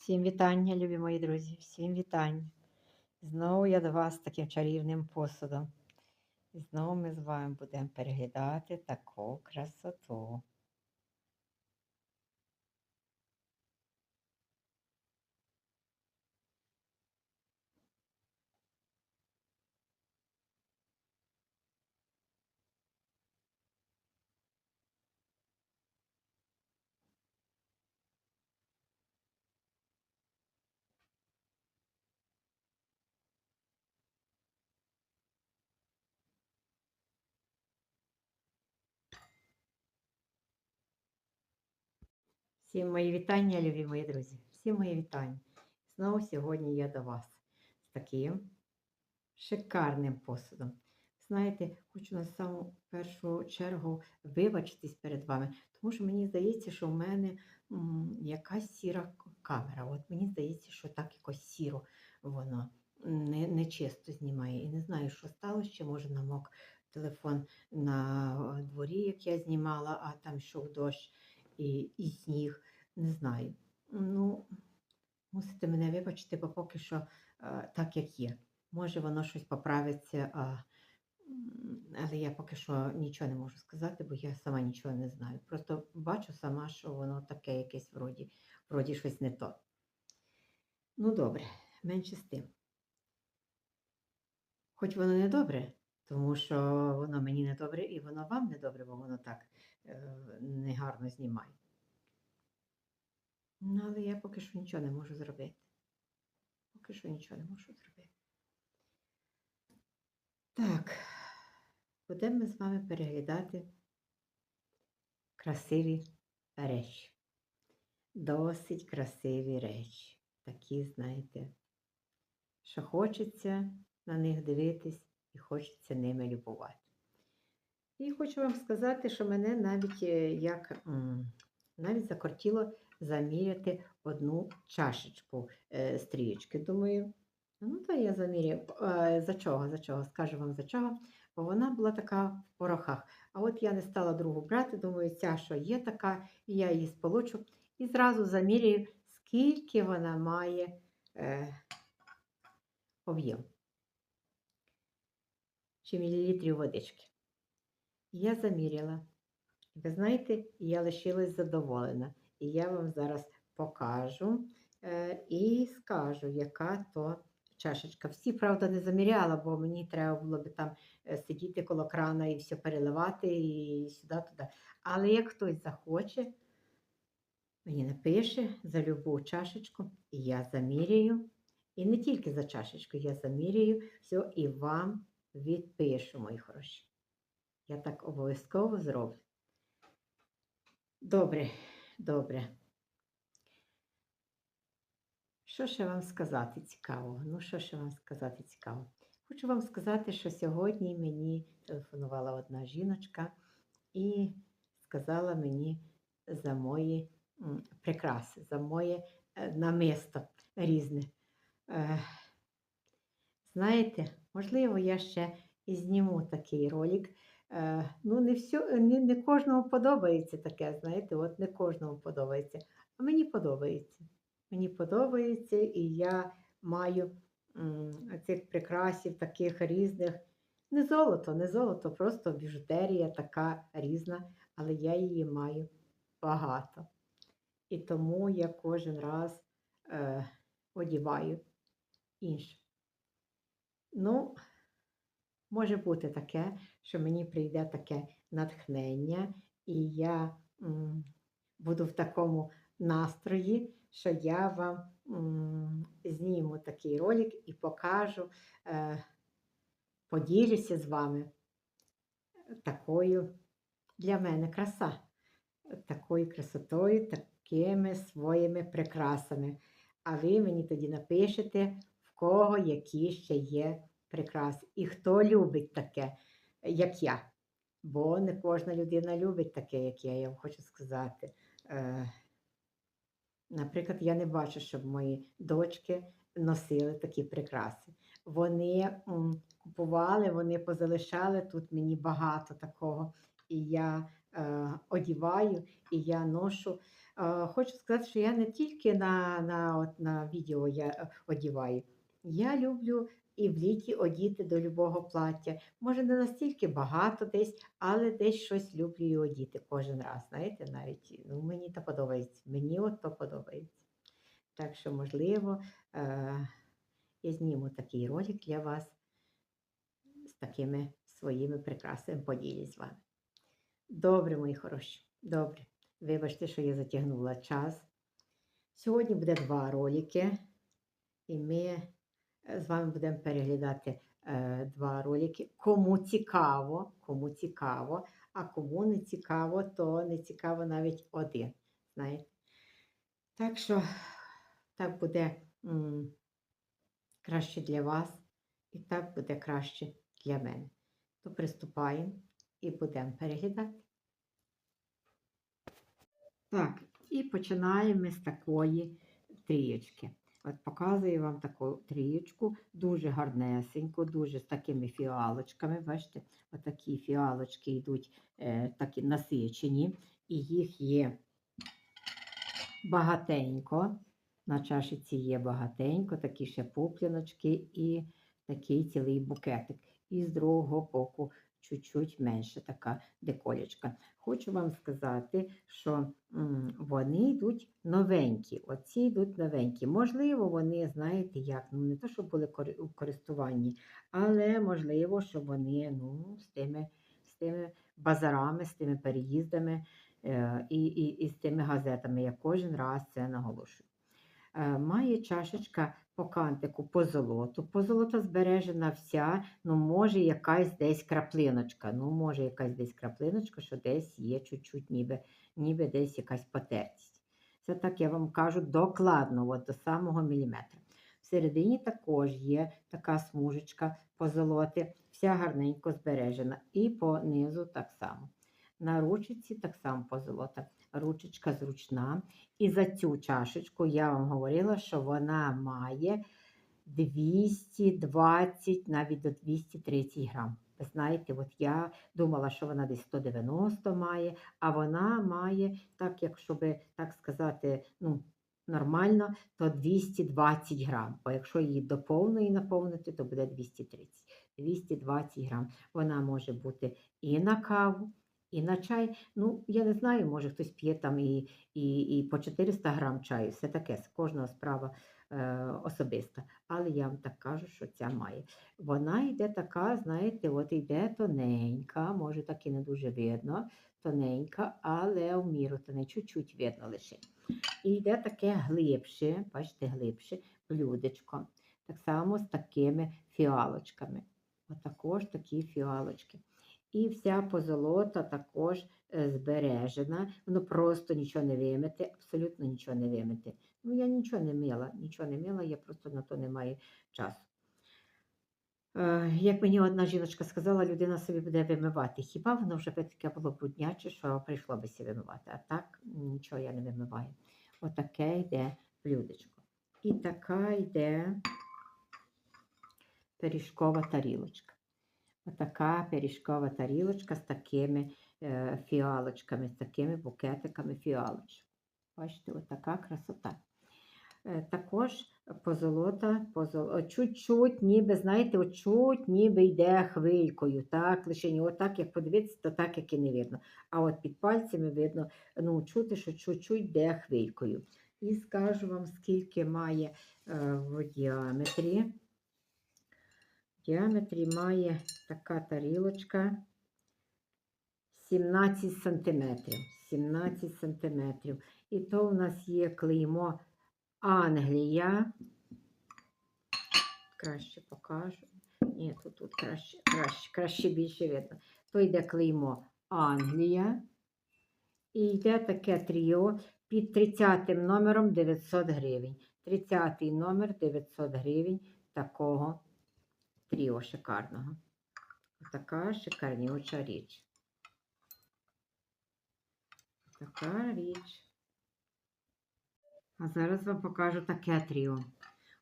Всім вітання, любі мої друзі, всім вітання. Знову я до вас таким чарівним посудом. І знову ми з вами будемо переглядати таку красоту. Всім мої вітання, любі мої друзі. Всім мої вітання. Знову сьогодні я до вас з таким шикарним посудом. Знаєте, хочу на саму першу чергу вибачитись перед вами, тому що мені здається, що в мене м, якась сіра камера. От мені здається, що так якось сіро воно не, не знімає. І не знаю, що сталося, чи може намок телефон на дворі, як я знімала, а там йшов дощ і, і сніг. Не знаю. Ну, мусите мене вибачити, бо поки що е, так, як є. Може, воно щось поправиться, а, але я поки що нічого не можу сказати, бо я сама нічого не знаю. Просто бачу сама, що воно таке якесь вроді, вроді щось не то. Ну, добре, менше з тим. Хоч воно не добре, тому що воно мені не добре і воно вам не добре, бо воно так е, негарно знімає. Ну, але я поки що нічого не можу зробити. Поки що нічого не можу зробити. Так, будемо ми з вами переглядати красиві речі. Досить красиві речі. Такі, знаєте, що хочеться на них дивитись і хочеться ними любувати. І хочу вам сказати, що мене навіть е, як навіть закортіло заміряти одну чашечку е, стрічки. Думаю, ну то я заміряю. Е, за чого? За чого? Скажу вам за чого. Бо вона була така в порохах. А от я не стала другу брати, думаю, ця що є така, і я її сполучу. І зразу заміряю, скільки вона має е, об'єм. Чи мілілітрів водички. Я заміряла. Ви знаєте, я лишилась задоволена. І я вам зараз покажу е, і скажу, яка то чашечка. Всі, правда, не заміряла, бо мені треба було би там е, сидіти коло крана і все переливати і сюди-туди. Але як хтось захоче, мені напише за любу чашечку, і я заміряю. І не тільки за чашечку, я заміряю все і вам відпишу, мої хороші. Я так обов'язково зроблю. Добре, добре. Що ще вам сказати цікавого? Ну, що ще вам сказати цікавого? Хочу вам сказати, що сьогодні мені телефонувала одна жіночка і сказала мені за мої прикраси, за моє е, намисто різне. Е, знаєте, можливо, я ще і зніму такий ролик. Е, ну, не, всю, не, не кожному подобається таке, знаєте, от не кожному подобається. А мені подобається. Мені подобається, і я маю цих прикрасів таких різних. Не золото, не золото, просто біжутерія така різна, але я її маю багато. І тому я кожен раз е, одіваю інше. Ну, може бути таке, що мені прийде таке натхнення, і я м, буду в такому настрої, що я вам м, зніму такий ролик і покажу, е, поділюся з вами такою для мене краса, такою красотою, такими своїми прикрасами. А ви мені тоді напишете, в кого які ще є прикраси. І хто любить таке, як я. Бо не кожна людина любить таке, як я, я вам хочу сказати. Е, Наприклад, я не бачу, щоб мої дочки носили такі прикраси. Вони купували, вони позалишали тут мені багато такого. І я е, одіваю, і я ношу. е, хочу сказати, що я не тільки на, на, от, на відео я е, одіваю. Я люблю і в літі одіти до любого плаття. Може, не настільки багато десь, але десь щось люблю і одіти кожен раз. Знаєте, навіть ну, мені то подобається. Мені от то подобається. Так що, можливо, е, я зніму такий ролик для вас з такими своїми прикрасами поділюсь з вами. Добре, мої хороші, добре. Вибачте, що я затягнула час. Сьогодні буде два ролики, і ми з вами будемо переглядати е, два ролики. Кому цікаво, кому цікаво, а кому не цікаво, то не цікаво навіть один. Знаєте? Так що так буде м, краще для вас, і так буде краще для мене. То приступаємо і будемо переглядати. Так, і починаємо з такої трієчки. От показую вам таку трієчку, дуже гарнесеньку, дуже з такими фіалочками. Бачите, отакі фіалочки йдуть е, такі насичені, і їх є багатенько. На чашиці є багатенько, такі ще пупляночки і такий цілий букетик. І з другого боку чуть-чуть менше така деколечка. Хочу вам сказати, що вони йдуть новенькі. Оці йдуть новенькі. Можливо, вони, знаєте, як, ну не то, щоб були у користуванні, але можливо, що вони ну, з, тими, з тими базарами, з тими переїздами е, і, і, і з тими газетами. Я кожен раз це наголошую. Е, Має чашечка по кантику по золоту. Позолота збережена вся, ну може якась десь краплиночка. Ну, може якась десь краплиночка, що десь є чуть-чуть, ніби, ніби десь якась потертість. Це так я вам кажу докладно, от до самого міліметра. Всередині також є така смужечка позолоти, вся гарненько збережена. І по низу так само. На ручці так само позолота. Ручечка зручна. І за цю чашечку я вам говорила, що вона має 220, навіть до 230 грам. Ви знаєте, от я думала, що вона десь 190 має, а вона має, так як щоб так сказати, ну, нормально, то 220 грам. Бо якщо її до повної наповнити, то буде 230. 220 грам. Вона може бути і на каву, і на чай. Ну, я не знаю, може хтось п'є там і, і, і по 400 грам чаю. Все таке, з кожного справа е, особиста. Але я вам так кажу, що ця має. Вона йде така, знаєте, от йде тоненька, може так і не дуже видно, тоненька, але в міру не чуть-чуть видно лише. І йде таке глибше, бачите, глибше блюдечко. Так само з такими фіалочками. Отакож такі фіалочки. І вся позолота також е, збережена. Воно просто нічого не вимити, абсолютно нічого не вимити. Ну, я нічого не мила, нічого не мила, я просто на то не маю часу. Е, як мені одна жіночка сказала, людина собі буде вимивати. Хіба воно вже би таке було брудняче, що прийшло би сі вимивати? А так нічого я не вимиваю. Отаке йде блюдечко. І така йде пиріжкова тарілочка. Отака пиріжкова тарілочка з такими е, фіалочками, з такими букетиками фіалочок. Бачите, отака красота. Е, також позолота, позол... чуть-чуть, ніби, знаєте, чуть ніби йде хвилькою. Так, лише отак, як подивитися, то так, як і не видно. А от під пальцями видно, ну, чути, що чуть-чуть йде хвилькою. І скажу вам, скільки має е, в діаметрі. Діаметрі має така тарілочка 17 сантиметрів. 17 сантиметрів. І то в нас є клеймо Англія. Краще покажу. Ні, тут, тут краще, краще, краще більше видно. То йде клеймо Англія. І йде таке тріо під 30 номером 900 гривень. 30 номер 900 гривень такого тріо шикарного. Така шикарнюча річ. Така річ. А зараз вам покажу таке тріо.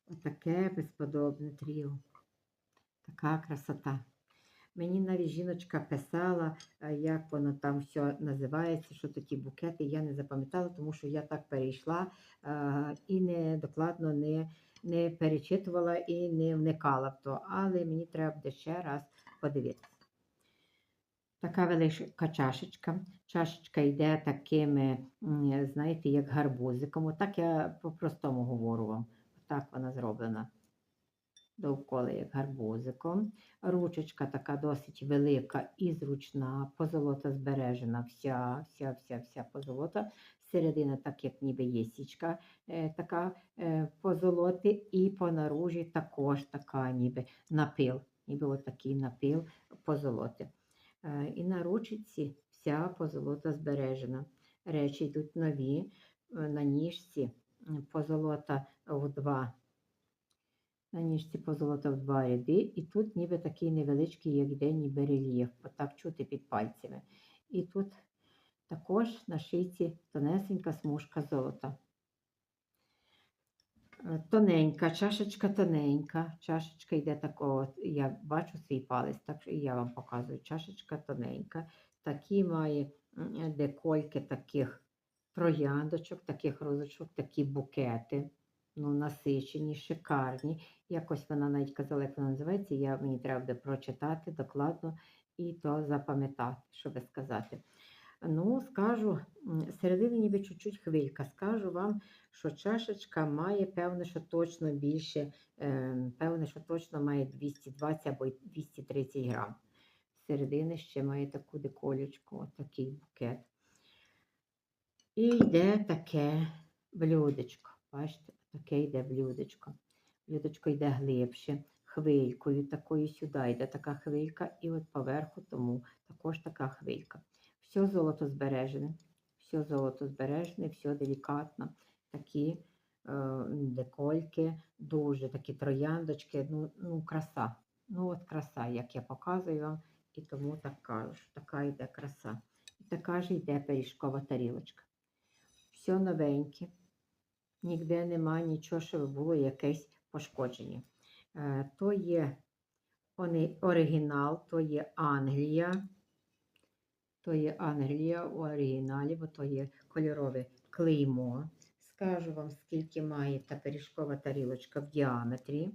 Отаке безподобне тріо. Така красота. Мені навіть жіночка писала, е, як воно там все називається, що то ті букети. Я не запам'ятала, тому що я так перейшла е, і не докладно не, не перечитувала і не вникала в то. Але мені треба буде ще раз подивитися. Така велика чашечка. Чашечка йде такими, знаєте, як гарбузиком. Отак я по-простому говорю вам. Так вона зроблена. Довкола як гарбузиком. Ручечка така досить велика і зручна, позолота збережена, вся, вся, вся, вся позолота. Середина, так як ніби є січка, е, така е, позолоти, і по наружі також така ніби напил, ніби отакий напил позолоти. Е, І на ручці вся позолота збережена. Речі йдуть нові, е, на ніжці позолота в два. На ніжці позолота в два ряди, і тут ніби такий невеличкий, як йде, ніби рельєф, отак чути під пальцями. І тут також на шийці тонесенька смужка золота. Е, Тоненька, чашечка тоненька. Чашечка йде такого, я бачу свій палець, так і я вам показую. Чашечка тоненька. Такі має декольки таких трояндочок, таких розочок, такі букети. Ну, насичені, шикарні. Якось вона навіть казала, як вона називається. Я, мені треба буде прочитати докладно і то запам'ятати, щоб сказати. Ну, скажу, м, всередині ніби чуть-чуть хвилька. Скажу вам, що чашечка має, певне, що точно більше, е, певне, що точно має 220 або 230 грам. Всередині ще має таку деколючку, такий букет. І йде таке блюдечко. Бачите, таке йде блюдечко. Блюдечко йде глибше, хвилькою такою сюди йде така хвилька, і от поверху тому також така хвилька. Все золото збережене, все золото збережене, все делікатно. Такі е, декольки, дуже такі трояндочки, ну, ну краса. Ну от краса, як я показую вам, і тому так кажу, така йде краса. І така ж йде пиріжкова тарілочка. Все новеньке, ніде нема нічого, щоб було якесь пошкодження. Е, то є оригінал, то є Англія. То є Англія у оригіналі, бо то є кольорове клеймо. Скажу вам, скільки має та пиріжкова тарілочка в діаметрі.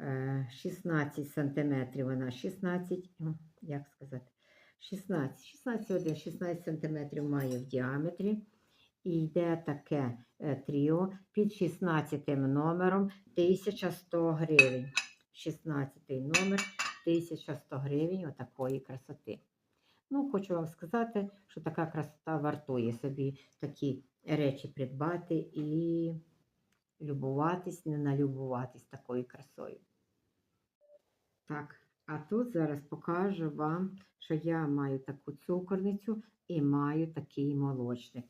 Е, 16 см вона 16, як сказати, 16, 16, один, 16 см має в діаметрі. І йде таке е, тріо під 16 номером 1100 гривень. 16 номер 1100 гривень отакої красоти. Ну, хочу вам сказати, що така красота вартує собі такі речі придбати і любуватись, не налюбуватись такою красою. Так, а тут зараз покажу вам, що я маю таку цукорницю і маю такий молочник.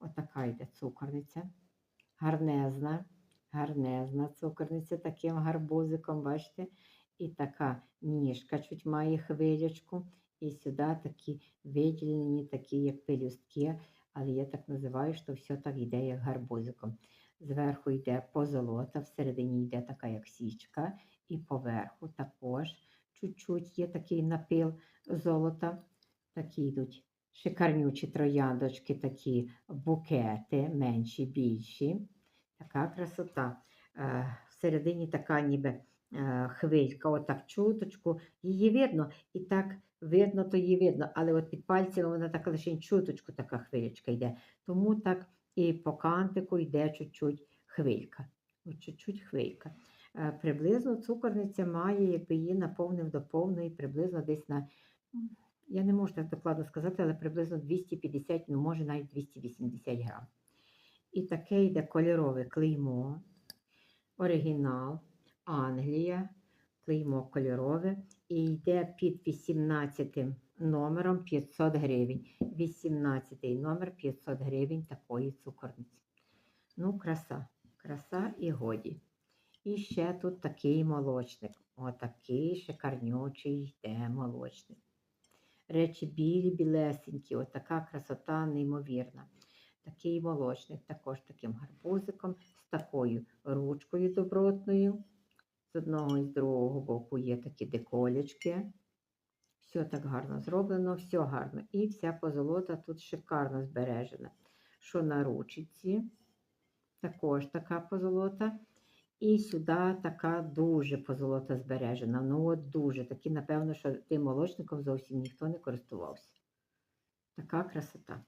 Отака йде цукорниця. Гарнезна, гарнезна цукорниця таким гарбузиком, бачите? І така ніжка чуть має хвилячку. І сюди такі виділені, такі як пелюстки, але я так називаю, що все так йде, як гарбузиком. Зверху йде позолота, всередині йде така як січка, і поверху також чуть-чуть є такий напил золота. Такі йдуть шикарнючі трояндочки, такі букети, менші, більші. Така красота. Е, Всередині така ніби хвилька, отак чуточку. Її видно, і так видно, то її видно, але от під пальцями вона так лише чуточку така хвилечка йде. Тому так і по кантику йде чуть-чуть хвилька. Чуть-чуть хвилька. Е, Приблизно цукорниця має, якби її наповнив до повної, приблизно десь на, я не можу так докладно сказати, але приблизно 250, ну може навіть 280 грам. І таке йде кольорове клеймо, оригінал, Англія, клеймо кольорове і йде під 18 номером 500 гривень. 18 номер 500 гривень такої цукорниці. Ну, краса, краса і годі. І ще тут такий молочник. Отакий шикарнючий йде молочник. Речі білі, білесенькі, отака красота неймовірна. Такий молочник, також таким гарбузиком, з такою ручкою добротною. З одного і з другого боку є такі деколечки. Все так гарно зроблено, все гарно. І вся позолота тут шикарно збережена. Що на ручці, також така позолота. І сюди така дуже позолота збережена. Ну от дуже. Такі, напевно, що тим молочником зовсім ніхто не користувався. Така красота.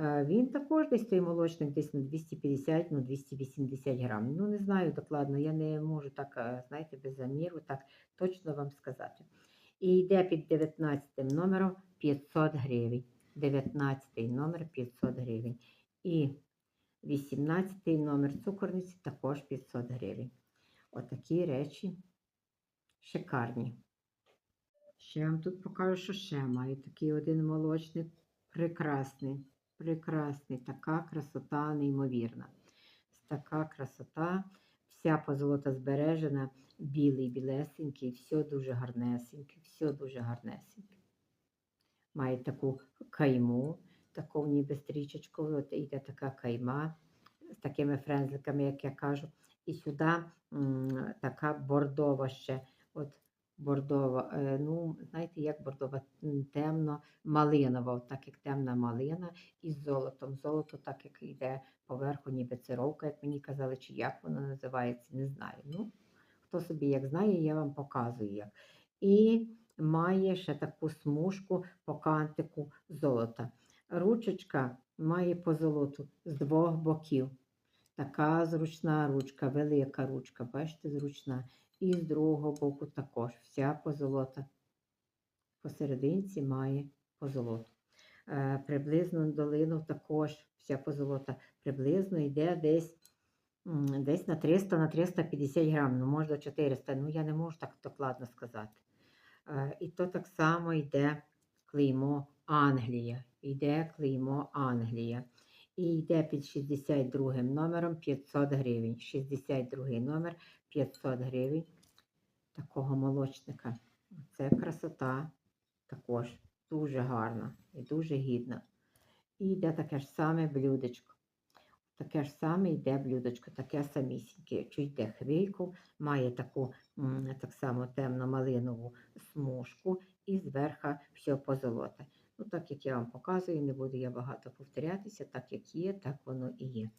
Він також десь той молочник, десь на 250, ну 280 грам. Ну, не знаю докладно, я не можу так, е, знаєте, без заміру так точно вам сказати. І йде під 19 номером 500 гривень. 19 номер 500 гривень. І 18 номер цукорниці також 500 гривень. Отакі речі шикарні. Ще вам тут покажу, що ще маю такий один молочник. Прекрасний, прекрасний, така красота неймовірна. Така красота, вся позолота збережена, білий, білесенький, все дуже гарнесеньке, все дуже гарнесеньке. Має таку кайму, таку ніби стрічечку, от йде така кайма з такими френзликами, як я кажу. І сюди така бордова ще, от бордова, е, ну, знаєте, як бордова, темно малинова, так як темна малина із золотом. Золото, так як йде поверху, ніби цировка, як мені казали, чи як воно називається, не знаю. Ну, хто собі як знає, я вам показую як. І має ще таку смужку по кантику золота. Ручечка має по золоту з двох боків. Така зручна ручка, велика ручка, бачите, зручна. І з другого боку також вся позолота. Посерединці має позолоту. Е, приблизно долину також вся позолота приблизно йде десь, десь на 300 на 350 грам, ну може 400, ну я не можу так докладно сказати. Е, і то так само йде клеймо Англія. Йде клеймо Англія. І йде під 62 номером 500 гривень. 62 номер 500 гривень такого молочника. Це красота також дуже гарна і дуже гідна. І йде таке ж саме блюдечко. Таке ж саме йде блюдечко, таке самісіньке. Чуть йде хвильку, має таку так само темно-малинову смужку і зверху все позолоте. Ну, так як я вам показую, не буду я багато повторятися, так як є, так воно і є.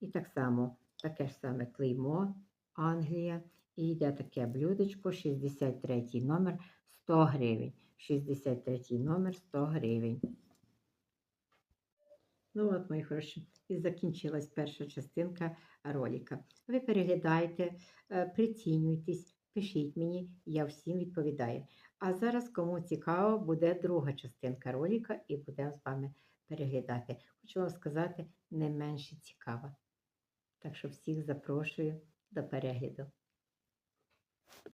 І так само таке ж саме клеймо Англія. І йде таке блюдечко, 63 номер 100 гривень. 63 номер 100 гривень. Ну от, мої хороші, і закінчилась перша частинка ролика. Ви переглядайте, е, прицінюйтесь, пишіть мені, я всім відповідаю. А зараз, кому цікаво, буде друга частинка ролика і будемо з вами переглядати. Хочу вам сказати, не менше цікава. Так що всіх запрошую до перегляду.